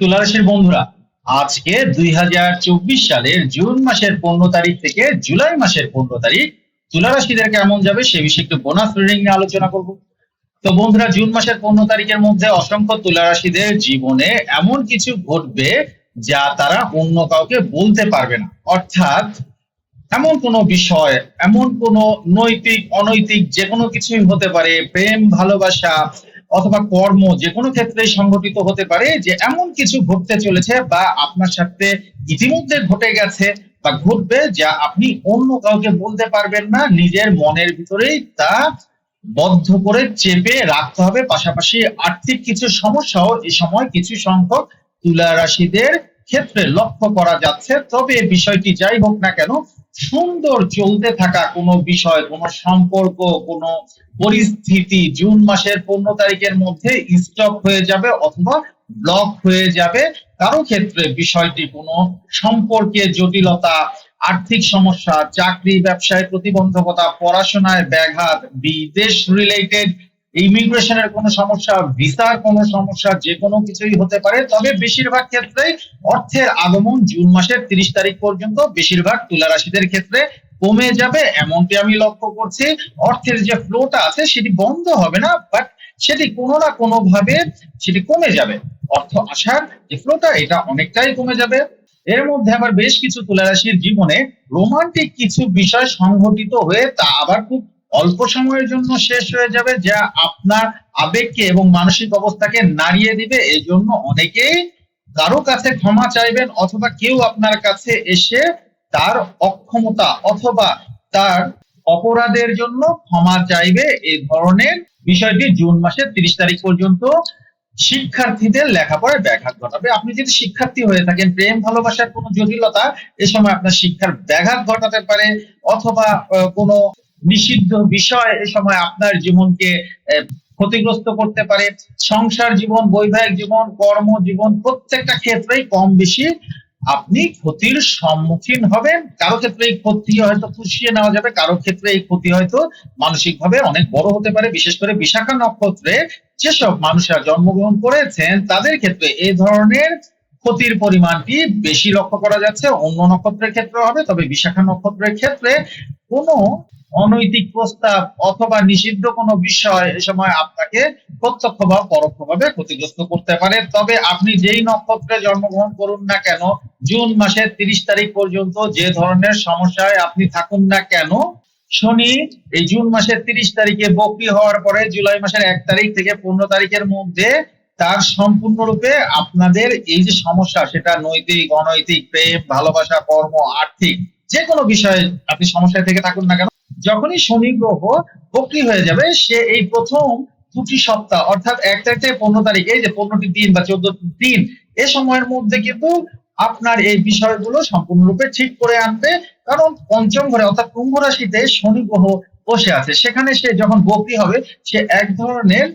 তুলারাশির বন্ধুরা। আজকে দুই সালের জুন মাসের পনেরো তারিখ থেকে জুলাই মাসের পনেরো তারিখ। তুলারাশিদের কেমন যাবে সে বিষয়ে একটু বোনাস রিডিং নিয়ে আলোচনা করব। তো বন্ধুরা, জুন মাসের পনেরো তারিখের মধ্যে অসংখ্য তুলারাশিদের জীবনে এমন কিছু ঘটবে যা তারা অন্য কাউকে বলতে পারবে না। অর্থাৎ এমন কোনো বিষয়, এমন কোনো নৈতিক, অনৈতিক যে কোনো কিছুই হতে পারে। প্রেম, ভালোবাসা অথবা কর্ম যে কোনো ক্ষেত্রেই সংঘটিত হতে পারে যে এমন কিছু ঘটতে চলেছে বা আপনার সাথে ইতিমধ্যে ঘটে গেছে বা ঘটবে যা আপনি অন্য কাউকে বলতে পারবেন না। নিজের মনের ভিতরেই তা বদ্ধ করে চেপে রাখতে হবে। পাশাপাশি আর্থিক কিছু সমস্যাও এই সময় কিছু সংখ্যক তুলা রাশিদের ক্ষেত্রে লক্ষ্য করা যাচ্ছে। তবে বিষয়টি যাই হোক না কেন সুন্দর চলতে থাকা কোনো বিষয়, কোনো সম্পর্ক, কোনো পরিস্থিতি জুন মাসের পনেরো তারিখের মধ্যে স্টপ হয়ে যাবে অথবা ব্লক হয়ে যাবে। কারও ক্ষেত্রে বিষয়টি কোনো সম্পর্কে জটিলতা, আর্থিক সমস্যা, চাকরি, ব্যবসায় প্রতিবন্ধকতা, পড়াশোনায় ব্যাঘাত, বিদেশ রিলেটেড ইমিগ্রেশনের কোনো সমস্যা ভিসার কোনো সমস্যা, যে কোনো কিছুই হতে পারে। তবে বেশিরভাগ ক্ষেত্রেই অর্থের আগমন জুন মাসের তিরিশ তারিখ পর্যন্ত বেশিরভাগ তুলা রাশিদের ক্ষেত্রে কমে যাবে, এমনটি আমি লক্ষ্য করছি। অর্থের যে ফ্লোটা আছে সেটি বন্ধ হবে না বাট সেটি কোনো না কোনো ভাবে সেটি কমে যাবে। অর্থ আসার যে ফ্লোটা এটা অনেকটাই কমে যাবে। এর মধ্যে আবার বেশ কিছু তুলারাশির জীবনে রোমান্টিক কিছু বিষয় সংঘটিত হয়ে তা আবার খুব অল্প সময়ের জন্য শেষ হয়ে যাবে, যা আপনার আবেগকে এবং মানসিক অবস্থাকে নাড়িয়ে দিবে। এই জন্য অনেকেই কারও কাছে ক্ষমা চাইবেন অথবা কেউ আপনার কাছে এসে তার অক্ষমতা অথবা তার অপরাধের জন্য ক্ষমা চাইবে। এই ধরনের বিষয়টি জুন মাসের তিরিশ তারিখ পর্যন্ত শিক্ষার্থীদের লেখাপড়ায় ব্যাঘাত ঘটাবে। আপনি যদি শিক্ষার্থী হয়ে থাকেন, প্রেম, ভালোবাসার কোনো জটিলতা এ সময় আপনার শিক্ষার ব্যাঘাত ঘটাতে পারে অথবা কোনো নিষিদ্ধ বিষয় এ সময় আপনার জীবনকে ক্ষতিগ্রস্ত করতে পারে। সংসার জীবন, বৈবাহিক জীবন, কর্ম জীবন প্রত্যেকটা ক্ষেত্রেই কম বেশি আপনি ক্ষতির সম্মুখীন হবেন। কারও ক্ষেত্রে এই ক্ষতি হয়তো পুষিয়ে নেওয়া যাবে, কারও ক্ষেত্রে এই ক্ষতি হয়তো মানসিকভাবে অনেক বড় হতে পারে। বিশেষ করে বিশাখা নক্ষত্রে যেসব মানুষরা জন্মগ্রহণ করেছেন, তাদের ক্ষেত্রে এই ধরনের ক্ষতির পরিমাণটি বেশি লক্ষ্য করা যাচ্ছে। অন্য নক্ষত্রের ক্ষেত্রে হবে, তবে বিশাখা নক্ষত্রের ক্ষেত্রে কোনো অনৈতিক প্রস্তাব অথবা নিষিদ্ধ কোনো বিষয় এ সময় আপনাকে প্রত্যক্ষ বা পরোক্ষভাবে ক্ষতিগ্রস্ত করতে পারে। তবে আপনি যেই নক্ষত্রে জন্মগ্রহণ করুন না কেন, জুন মাসের তিরিশ তারিখ পর্যন্ত যে ধরনের সমস্যায় আপনি থাকুন না কেন, শনি এই জুন মাসের তিরিশ তারিখে বকরি হওয়ার পরে জুলাই মাসের এক তারিখ থেকে পনেরো তারিখের মধ্যে তার সম্পূর্ণরূপে আপনাদের এই যে সমস্যা, সেটা নৈতিক, অনৈতিক, প্রেম, ভালোবাসা, কর্ম, আর্থিক, যে কোনো বিষয়ে আপনি সমস্যা থেকে থাকুন না কেন যখনই শনি গ্রহ বকরি হয়ে যাবে, সে এই প্রথম দুটি সপ্তাহ, অর্থাৎ এক তারিখ থেকে পনেরো তারিখে, এই যে পনেরোটি দিন বা চোদ্দ দিন, এ সময়ের মধ্যে কিন্তু আপনার এই বিষয়গুলো সম্পূর্ণরূপে ঠিক করে আনবে। কারণ পঞ্চম ঘরে, অর্থাৎ কুম্ভ রাশিতে শনি গ্রহ বসে আছে। সেখানে সে যখন বকরি হবে, সে এক ধরনের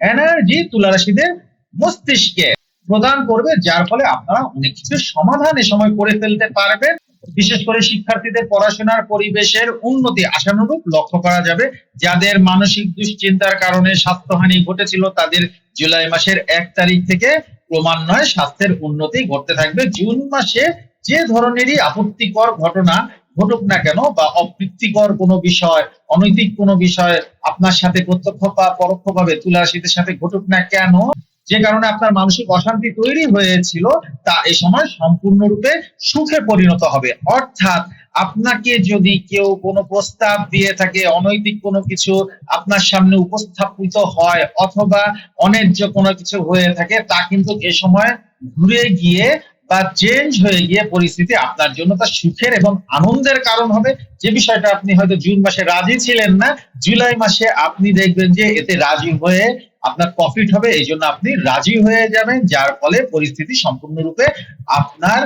এনার্জি তুলা রাশিদের মস্তিষ্কে প্রদান করবে, যার ফলে আপনারা অনেক কিছু সমাধান এ সময় করে ফেলতে পারবেন। বিশেষ করে শিক্ষার্থীদের পড়াশোনার পরিবেশের উন্নতি আশানুরূপ লক্ষ্য করা যাবে। যাদের মানসিক দুশ্চিন্তার কারণে স্বাস্থ্যহানি ঘটেছিল, তাদের জুলাই মাসের এক তারিখ থেকে ক্রমান্বয়ে স্বাস্থ্যের উন্নতি ঘটতে থাকবে। জুন মাসে যে ধরনেরই আপত্তিকর ঘটনা ঘটুক না কেন বা অপ্রীতিকর কোনো বিষয়, অনৈতিক কোনো বিষয় আপনার সাথে প্রত্যক্ষ বা পরোক্ষভাবে তুলা সাথে ঘটুক না কেন যে কারণে আপনার মানসিক অশান্তি তৈরি হয়েছিল, তা এই সময় সম্পূর্ণরূপে সুখে পরিণত হবে। অর্থাৎ আপনাকে যদি কেউ কোনো প্রস্তাব দিয়ে থাকে, অনৈতিক কোনো কিছু আপনার সামনে উপস্থাপিত হয়, অথবা অন্যায্য কোনো কিছু হয়ে থাকে, তা কিন্তু এ সময় ঘুরে গিয়ে বা চেঞ্জ হয়ে গিয়ে পরিস্থিতি আপনার জন্য তা সুখের এবং আনন্দের কারণ হবে। যে বিষয়টা আপনি হয়তো জুন মাসে রাজি ছিলেন না, জুলাই মাসে আপনি দেখবেন যে এতে রাজি হয়ে আপনার প্রফিট হবে, এই জন্য আপনি রাজি হয়ে যাবেন, যার ফলে পরিস্থিতি সম্পূর্ণরূপে আপনার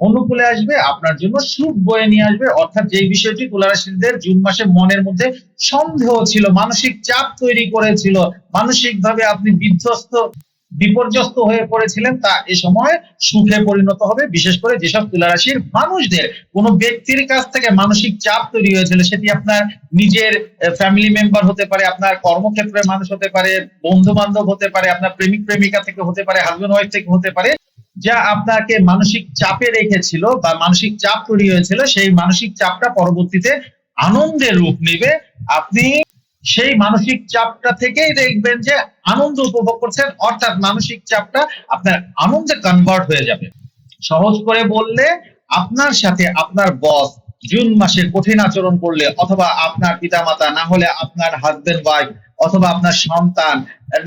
অনুকূলে আসবে, আপনার জন্য সুখ বয়ে নিয়ে আসবে। অর্থাৎ যেই বিষয়টি তুলারাশিদের জুন মাসে মনের মধ্যে সন্দেহ ছিল, মানসিক চাপ তৈরি করেছিল, মানসিকভাবে আপনি বিধ্বস্ত বিপর্যস্ত হয়ে পড়েছিলেন, তা এ সময় সুখে পরিণত হবে। বিশেষ করে যেসব তুলারাশির মানুষদের কোনো ব্যক্তির কাছ থেকে মানসিক চাপ তৈরি হয়েছিল, সেটি আপনার নিজের ফ্যামিলি মেম্বার হতে পারে, আপনার কর্মক্ষেত্রের মানুষ হতে পারে বন্ধু বান্ধব হতে পারে, আপনার প্রেমিক প্রেমিকা থেকে হতে পারে হাজবেন্ড ওয়াইফ থেকে হতে পারে, যা আপনাকে মানসিক চাপে রেখেছিল বা মানসিক চাপ তৈরি হয়েছিল, সেই মানসিক চাপটা পরবর্তীতে আনন্দের রূপ নেবে। আপনি সেই মানসিক চাপটা থেকেই দেখবেন যে আনন্দ উপভোগ করছেন, অর্থাৎ মানসিক চাপটা আপনার আনন্দে কনভার্ট হয়ে যাবে। সহজ করে বললে, আপনার সাথে আপনার বস জুন মাসে কঠিন আচরণ করলে, অথবা আপনার পিতামাতা, না হলে আপনার হাজবেন্ড ওয়াইফ অথবা আপনার সন্তান,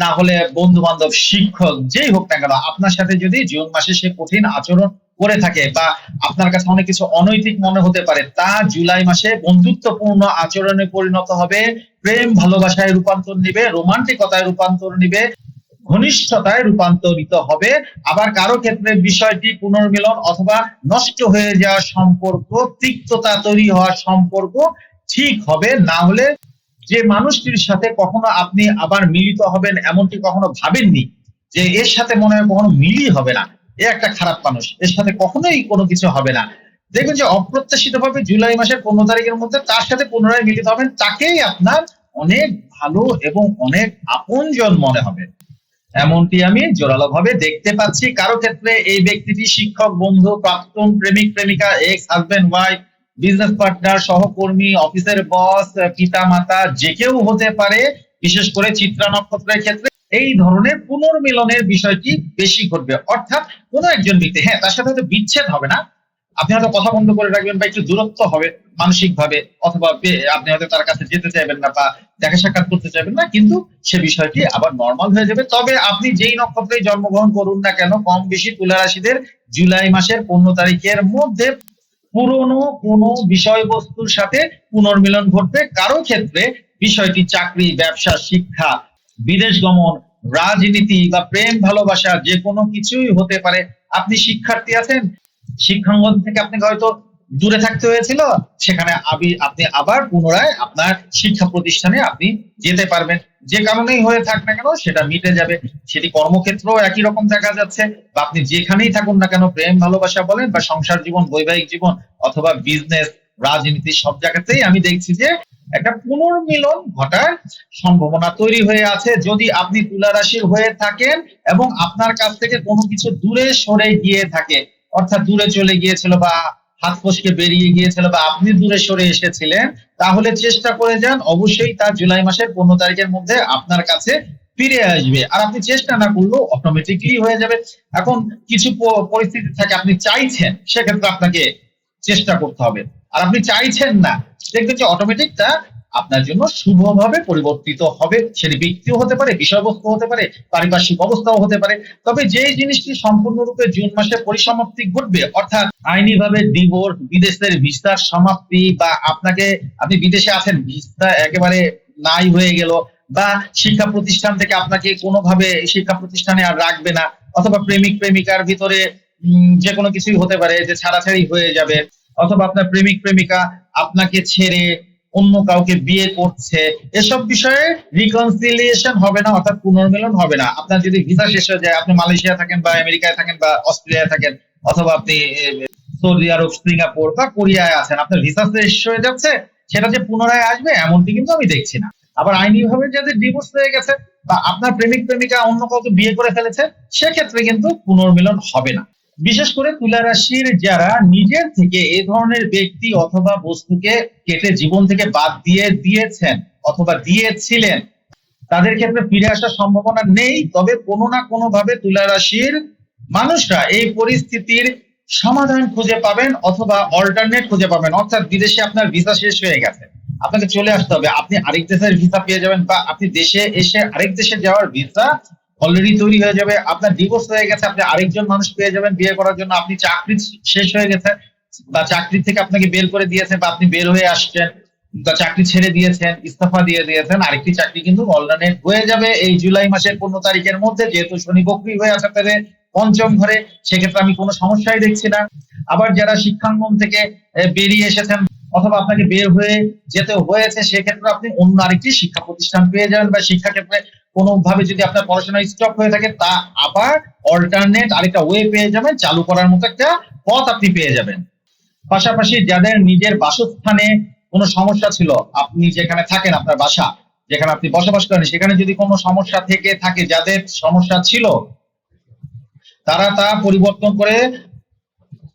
না হলে বন্ধু বান্ধব শিক্ষক, যেই হোক না কেন, আপনার সাথে যদি জুন মাসে সে কঠিন আচরণ করে থাকে বা আপনার কাছে অনেক কিছু অনৈতিক মনে হতে পারে, তা জুলাই মাসে বন্ধুত্বপূর্ণ আচরণে পরিণত হবে। প্রেম ভালোবাসায় রূপান্তর নিবে, রোমান্টিকতায় রূপান্তর নিবে, ঘনিষ্ঠতায় রূপান্তরিত হবে। আবার কারও ক্ষেত্রে বিষয়টি পুনর্মিলন অথবা নষ্ট হয়ে যাওয়ার সম্পর্ক, তিক্ততা তৈরি হওয়ার সম্পর্ক ঠিক হবে। না হলে যে মানুষটির সাথে কখনো আপনি আবার মিলিত হবেন এমনটি কখনো ভাবেননি যে এর সাথে মনে হয় কখনো মিলই হবে না। এ একটা খারাপ মানুষ। এর সাথে কখনোই কোনো কিছু হবে না। দেখবেন যে অপ্রত্যাশিত ভাবে জুলাই মাসের পনেরো তারিখের মধ্যে তার সাথে পুনরায় মিলিত হবেন, তাকেই আপনার অনেক ভালো এবং অনেক আপনজন মনে হবে। এমনটি আমি জোরালো ভাবে দেখতে পাচ্ছি। কারও ক্ষেত্রে এই ব্যক্তিটি শিক্ষক, বন্ধু, প্রাক্তন প্রেমিক, প্রেমিকা ex husband wife business partner সহকর্মী অফিসের বস পিতা মাতা যে কেউ হতে পারে। বিশেষ করে চিত্রা নক্ষত্রের ক্ষেত্রে এই ধরনের পুনর্মিলনের বিষয়টি বেশি ঘটবে। অর্থাৎ কোন একজন ব্যক্তি হ্যাঁ তার সাথে হয়তো বিচ্ছেদ হবে না। আপনি হয়তো কথা বন্ধ করে রাখবেন বা একটু দূরত্ব হবে মানসিক ভাবে অথবা আপনি হয়তো তার কাছে যেতে চাইবেন না বা দেখা সাক্ষাৎ করতে চাইবেন না, কিন্তু সে বিষয়টি আবার নর্মাল হয়ে যাবে। তবে আপনি যেই নক্ষত্রে জন্মগ্রহণ করুন না কেন, কম বেশি তুলা রাশিদের জুলাই মাসের পনেরো তারিখের মধ্যে পুরনো কোনো বিষয়বস্তুর সাথে পুনর্মিলন ঘটবে। কারও ক্ষেত্রে বিষয়টি চাকরি, ব্যবসা, শিক্ষা বিদেশ গমন, রাজনীতি বা প্রেম, ভালোবাসা যে কোনো কিছুই হতে পারে। আপনি শিক্ষার্থী আছেন? শিক্ষাঙ্গন থেকে আপনাকে হয়তো দূরে থাকতে হয়েছিল। সেখানে আবি- আপনি আবার পুনরায় আপনার শিক্ষা প্রতিষ্ঠানে আপনি যেতে পারবেন। যে কারণেই হয়ে থাক না কেন, সেটা মিটে যাবে। সেটি কর্মক্ষেত্রেও একই রকম দেখা যাচ্ছে। বা আপনি যেখানেই থাকুন না কেন, প্রেম, ভালোবাসা বলেন বা সংসার জীবন, বৈবাহিক জীবন অথবা বিজনেস রাজনীতি সব জায়গাতেই আমি দেখছি যে একটা পুনর্মিলন ঘটার সম্ভাবনা তৈরি হয়ে আছে। যদি আপনি তুলা রাশির হয়ে থাকেন এবং আপনার কাছ থেকে কোনো কিছু দূরে সরে গিয়ে থাকে, অর্থাৎ দূরে চলে গিয়েছিল বা হাত ফসকে বেরিয়ে গিয়েছিল বা আপনি দূরে সরে এসেছিলেন, তাহলে চেষ্টা করে যান, অবশ্যই তার জুলাই মাসের পনেরো তারিখের মধ্যে আপনার কাছে ফিরে আসবে। আর আপনি চেষ্টা না করলেও অটোমেটিকলি হয়ে যাবে। এখন কিছু পরিস্থিতি থাকে, আপনি চাইছেন, সেক্ষেত্রে আপনাকে চেষ্টা করতে হবে। আর আপনি চাইছেন না দেখবেন যে অটোমেটিকটা আপনার জন্য শুভভাবে পরিবর্তিত হবে। সেটি ব্যক্তিও হতে পারে বিষয়বস্তু হতে পারে, পারিপার্শ্বিক অবস্থাও হতে পারে। তবে যে জিনিসটি সম্পূর্ণরূপে জুন মাসে পরিসমাপ্তি ঘটবে, অর্থাৎ আইনিভাবে ডিভোর্স বিদেশের ভিসার সমাপ্তি বা আপনাকে, আপনি বিদেশে আছেন, ভিসা একেবারে নাই হয়ে গেল বা শিক্ষা প্রতিষ্ঠান থেকে আপনাকে কোনোভাবে শিক্ষা প্রতিষ্ঠানে আর রাখবে না, অথবা প্রেমিক প্রেমিকার ভিতরে যে কোনো কিছুই হতে পারে, যে ছাড়াছাড়ি হয়ে যাবে। অথবা আপনার প্রেমিক, প্রেমিকা আপনাকে ছেড়ে অন্য কাউকে বিয়ে করছে, এসব বিষয়ে রিকনসিলিয়েশন হবে না, অর্থাৎ পুনর্মিলন হবে না। আপনার যদি ভিসা শেষ হয়ে যায়, আপনি মালয়েশিয়া থাকেন বা আমেরিকায় থাকেন বা অস্ট্রেলিয়ায় থাকেন, অথবা আপনি সৌদি আরব, সিঙ্গাপুর বা কোরিয়ায় আছেন, আপনার ভিসা শেষ হয়ে যাচ্ছে, সেটা যে পুনরায় আসবে, এমনটি কিন্তু আমি দেখছি না। আবার আইনি ভাবে যাদের ডিভোর্স হয়ে গেছে বা আপনার প্রেমিক, প্রেমিকা অন্য কাউকে বিয়ে করে ফেলেছে, সেক্ষেত্রে কিন্তু পুনর্মিলন হবে না। বিশেষ করে তুলা রাশির যারা নিজের থেকে এ ধরনের ব্যক্তি অথবা বস্তুকে কেটে জীবন থেকে বাদ দিয়ে দিয়েছেন অথবা দিয়েছিলেন, তাদের ক্ষেত্রে ফিরে আসার সম্ভাবনা নেই। তবে কোনো না কোনো ভাবে তুলা রাশির মানুষরা এই পরিস্থিতির সমাধান খুঁজে পাবেন অথবা অল্টারনেট খুঁজে পাবেন। অর্থাৎ বিদেশে আপনার ভিসা শেষ হয়ে গেছে। আপনাকে চলে আসতে হবে। আপনি আরেক দেশের ভিসা পেয়ে যাবেন বা আপনি দেশে এসে আরেক দেশে যাওয়ার ভিসা অলরেডি তৈরি হয়ে যাবে, আপনার ডিভোর্স হয়ে গেছে, আপনি আরেকজন মানুষ পেয়ে যাবেন বিয়ে করার জন্য, আপনি চাকরি শেষ হয়ে গেছে, বা চাকরি থেকে আপনাকে বের করে দিয়েছে বা আপনি বের হয়ে আসছেন, বা চাকরি ছেড়ে দিয়েছেন, ইস্তফা দিয়ে দিয়েছেন, আরেকটি চাকরি কিন্তু অল্টারনেট হয়ে যাবে এই জুলাই মাসের পনেরো তারিখের মধ্যে, যেহেতু শনি বকরি হয়ে আসা আপনাদের পঞ্চম ঘরে, সেক্ষেত্রে আমি কোনো সমস্যাই দেখছি না। আবার যারা শিক্ষাঙ্গন থেকে বেরিয়ে এসেছেন অথবা আপনাকে বের হয়ে যেতে হয়েছে, সেক্ষেত্রে আপনি অন্য আরেকটি শিক্ষা প্রতিষ্ঠান পেয়ে যাবেন বা শিক্ষা ক্ষেত্রে কোনো ভাবে যদি আপনার পড়াশোনা স্টপ হয়ে থাকে, তা আবার অল্টারনেট আরেকটা ওয়ে পেয়ে যাবেন, চালু করার মতো একটা পথ আপনি পেয়ে যাবেন। পাশাপাশি যাদের নিজের বাসস্থানে কোনো সমস্যা ছিল, আপনি যেখানে থাকেন, আপনার বাসা, যেখানে আপনি বসবাস করেন, সেখানে যদি কোনো সমস্যা থেকে থাকে, যাদের সমস্যা ছিল, তারা তা পরিবর্তন করে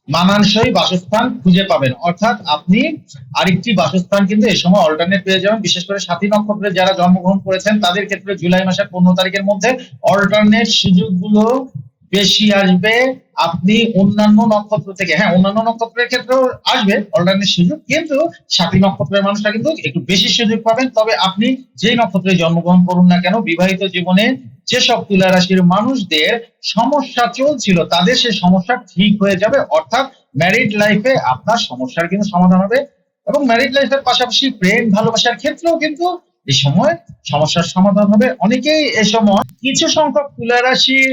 মানানসই বাসস্থান খুঁজে পাবেন। অর্থাৎ আপনি আরেকটি বাসস্থান কিন্তু এই সময় অল্টারনেট পেয়ে যাবেন। বিশেষ করে সাথী নক্ষত্রে যারা জন্মগ্রহণ করেছেন, তাদের ক্ষেত্রে জুলাই মাসের পনেরো তারিখের মধ্যে অল্টারনেট সুযোগগুলো বেশি আসবে আপনি অন্যান্য নক্ষত্র থেকে। হ্যাঁ অন্যান্য নক্ষত্রের ক্ষেত্রেও আসবে অল্টারনেট সুযোগ, কিন্তু সাথী নক্ষত্রের মানুষরা কিন্তু একটু বেশি সুযোগ পাবেন। তবে আপনি যেই নক্ষত্রে জন্মগ্রহণ করুন না কেন, বিবাহিত জীবনে যেসব তুলা রাশির মানুষদের সমস্যা চলছিল, তাদের সেই সমস্যা ঠিক হয়ে যাবে। অর্থাৎ ম্যারিড লাইফে আপনার সমস্যার কিন্তু সমাধান হবে এবং ম্যারিড লাইফের পাশাপাশি প্রেম, ভালোবাসার ক্ষেত্রেও কিন্তু এই সময় সমস্যার সমাধান হবে। অনেকেই এ সময় কিছু সংখ্যক তুলা রাশির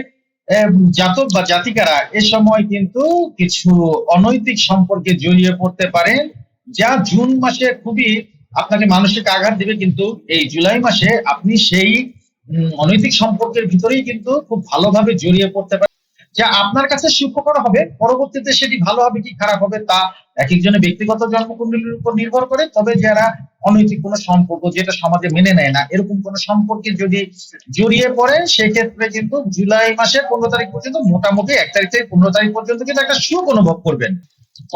জাতক বা জাতিকারা এ সময় কিন্তু কিছু অনৈতিক সম্পর্কে জড়িয়ে পড়তে পারেন যা জুন মাসে খুবই আপনাকে মানসিক আঘাত দিবে, কিন্তু এই জুলাই মাসে আপনি সেই অনৈতিক সম্পর্কের ভিতরেই কিন্তু খুব ভালোভাবে জড়িয়ে পড়তে পারেন যা আপনার কাছে সুখকর হবে, পরবর্তীতে সেটি ভালো হবে কি খারাপ হবে তা এক একজনের ব্যক্তিগত জন্মকুণ্ডলীর উপর নির্ভর করে, তবে যারা অনৈতিক কোনো সম্পর্ক যেটা সমাজে মেনে নেয় না, এরকম কোনো সম্পর্কে যদি জড়িয়ে পড়ে, সেক্ষেত্রে কিন্তু জুলাই মাসের পনেরো তারিখ পর্যন্ত মোটামুটি এক তারিখ থেকে পনেরো তারিখ পর্যন্ত কিন্তু একটা সুখ অনুভব করবেন।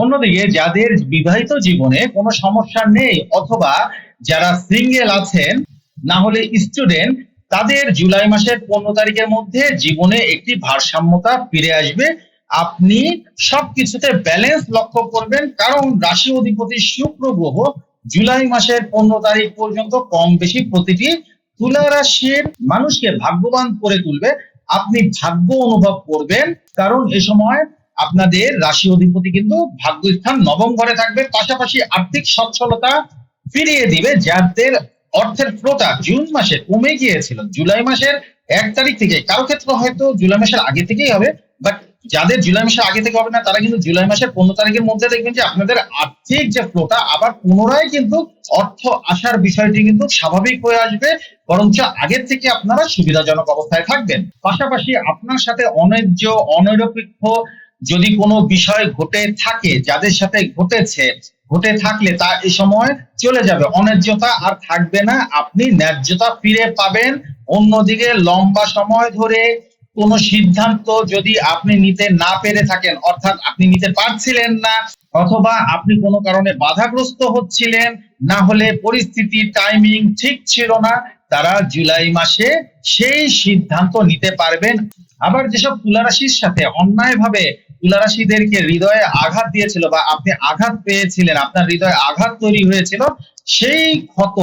অন্যদিকে যাদের বিবাহিত জীবনে কোনো সমস্যা নেই অথবা যারা সিঙ্গেল আছেন, না হলে স্টুডেন্ট তাদের জুলাই মাসের পনেরো তারিখের মধ্যে জীবনে একটি ভারসাম্যতা ফিরে আসবে। আপনি সবকিছুতে ব্যালেন্স লক্ষ্য করবেন, কারণ রাশি অধিপতি শুক্র গ্রহ জুলাই মাসের পনেরো তারিখ পর্যন্ত কম বেশি প্রতিটি তুলা রাশির মানুষকে ভাগ্যবান করে তুলবে। আপনি ভাগ্য অনুভব করবেন, কারণ এ সময় আপনাদের রাশি অধিপতি কিন্তু ভাগ্যস্থান নবম ঘরে থাকবে, পাশাপাশি আর্থিক সচ্ছলতা ফিরিয়ে দিবে, যাদের অর্থের ফ্লোটা জুন মাসে কমে গিয়েছিল। জুলাই মাসের এক তারিখ থেকে কারও ক্ষেত্রে হয়তো জুলাই মাসের আগে থেকেই হবে বাট যাদের জুলাই মাসের আগে থেকে হবে না, তারা কিন্তু জুলাই মাসের পনেরো তারিখের মধ্যে দেখবেন যে আপনাদের আর্থিক যে ফ্লোটা, আবার পুনরায় কিন্তু অর্থ আসার বিষয়টি কিন্তু স্বাভাবিক হয়ে আসবে, বরঞ্চ আগের থেকে আপনারা সুবিধাজনক অবস্থায় থাকবেন। পাশাপাশি আপনার সাথে অন্যায্য অনিরপেক্ষ যদি কোনো বিষয় ঘটে থাকে, যাদের সাথে ঘটেছে, ঘটে থাকলে তা এই সময় চলে যাবে। অন্যায্যতা আর থাকবে না। আপনি ন্যায্যতা ফিরে পাবেন। অন্যদিকে লম্বা সময় ধরে কোন সিদ্ধান্ত যদি আপনি নিতে না পেরে থাকেন, অর্থাৎ আপনি নিতে পারছিলেন না, অথবা আপনি কোনো কারণে বাধাগ্রস্ত হচ্ছিলেন, না হলে পরিস্থিতি টাইমিং ঠিক ছিল না, তারা জুলাই মাসে সেই সিদ্ধান্ত নিতে পারবেন। আবার যেসব তুলারাশির সাথে অন্যায়ভাবে তুলারাশিদেরকে হৃদয়ে আঘাত দিয়েছিল বা আপনি আঘাত পেয়েছিলেন, আপনার হৃদয়ে আঘাত তৈরি হয়েছিল, সেই ক্ষত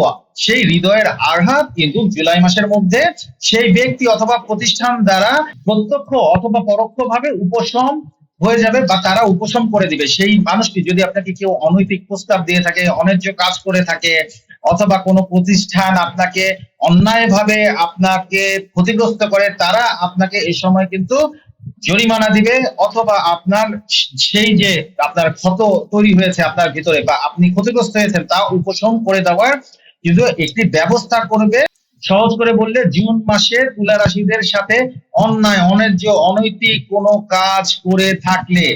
সেই হৃদয়ের আঘাত কিন্তু জুলাই মাসের মধ্যে সেই ব্যক্তি অথবা প্রতিষ্ঠান দ্বারা প্রত্যক্ষ অথবা পরোক্ষভাবে উপশম হয়ে যাবে বা তারা উপশম করে দিবে। সেই মানুষটি যদি আপনাকে কেউ অনৈতিক প্রস্তাব দিয়ে থাকে, অন্যায্য কাজ করে থাকে, অথবা কোনো প্রতিষ্ঠান আপনাকে অন্যায়ভাবে আপনাকে ক্ষতিগ্রস্ত করে, তারা আপনাকে এই সময় কিন্তু জরিমানা দিবে অথবা আপনার সেই যে আপনার ক্ষত তৈরি হয়েছে আপনার ভিতরে বা আপনি ক্ষতিগ্রস্ত হয়েছেন তা উপশম করে দেওয়ার কিন্তু একটি ব্যবস্থা করবে। সহজ করে বললে জুন মাসে তুলা রাশিদের সাথে অন্যায়, অন্যায্য, অনৈতিক কোনো কাজ করে থাকলে,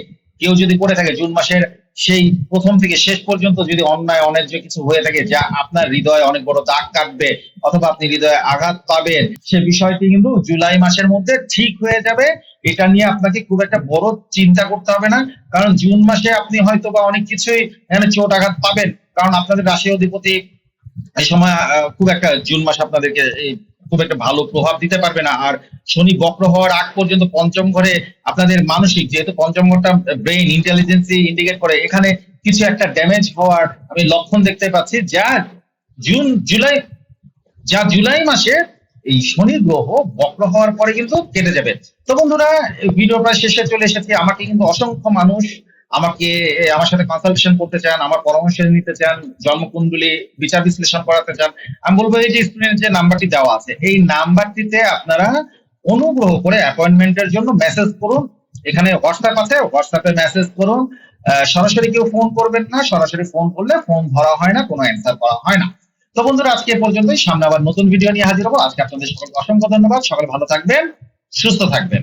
কেউ যদি করে থাকে জুন মাসের সেই প্রথম থেকে শেষ পর্যন্ত যদি অন্যায় অন্যায্য কিছু হয়ে থাকে, যা আপনার হৃদয়ে অনেক বড় দাগ কাটবে অথবা আপনি হৃদয়ে আঘাত পাবেন, সে বিষয়টি কিন্তু জুলাই মাসের মধ্যে ঠিক হয়ে যাবে। এটা নিয়ে আপনাকে খুব একটা বড় চিন্তা করতে হবে না, কারণ জুন মাসে আপনি হয়তো বা অনেক কিছুই চোট আঘাত পাবেন। কারণ আপনাদের রাশি অধিপতি এই সময় খুব একটা জুন মাস আপনাদেরকে এই খুব একটা ভালো প্রভাব দিতে পারবে না। আর শনি বক্র হওয়ার আগ পর্যন্ত পঞ্চম ঘরে আপনাদের মানসিক, যেহেতু পঞ্চম ঘরটা ব্রেইন ইন্টেলিজেন্সি ইন্ডিকেট করে, এখানে কিছু একটা ড্যামেজ হওয়ার আমি লক্ষণ দেখতে পাচ্ছি যা জুন জুলাই যা জুলাই মাসে এই শনি গ্রহ বক্র হওয়ার পরে কিন্তু কেটে যাবে। তো বন্ধুরা ভিডিও প্রায় শেষে চলে এসেছে। আমাকে কিন্তু অসংখ্য মানুষ আমাকে আমার সাথে কনসালটেশন করতে চান, আমার পরামর্শ নিতে চান, জন্মকুণ্ডলী বিচার বিশ্লেষণ করাতে চান। আমি বলব এই যে স্ক্রিনে যে নাম্বারটি দেওয়া আছে, এই নাম্বারটিতে আপনারা অনুগ্রহ করে অ্যাপয়েন্টমেন্টের জন্য মেসেজ করুন। এখানে হোয়াটসঅ্যাপ আছে হোয়াটসঅ্যাপে মেসেজ করুন। সরাসরি কেউ ফোন করবেন না, সরাসরি ফোন করলে ফোন ধরা হয় না, কোনো অ্যান্সার করা হয় না। তো বন্ধুরা, আজকে পর্যন্তই। সামনে আবার নতুন ভিডিও নিয়ে হাজির হব। আজকে আপনাদের সকলকে অসংখ্য ধন্যবাদ। সকালে ভালো থাকবেন, সুস্থ থাকবেন।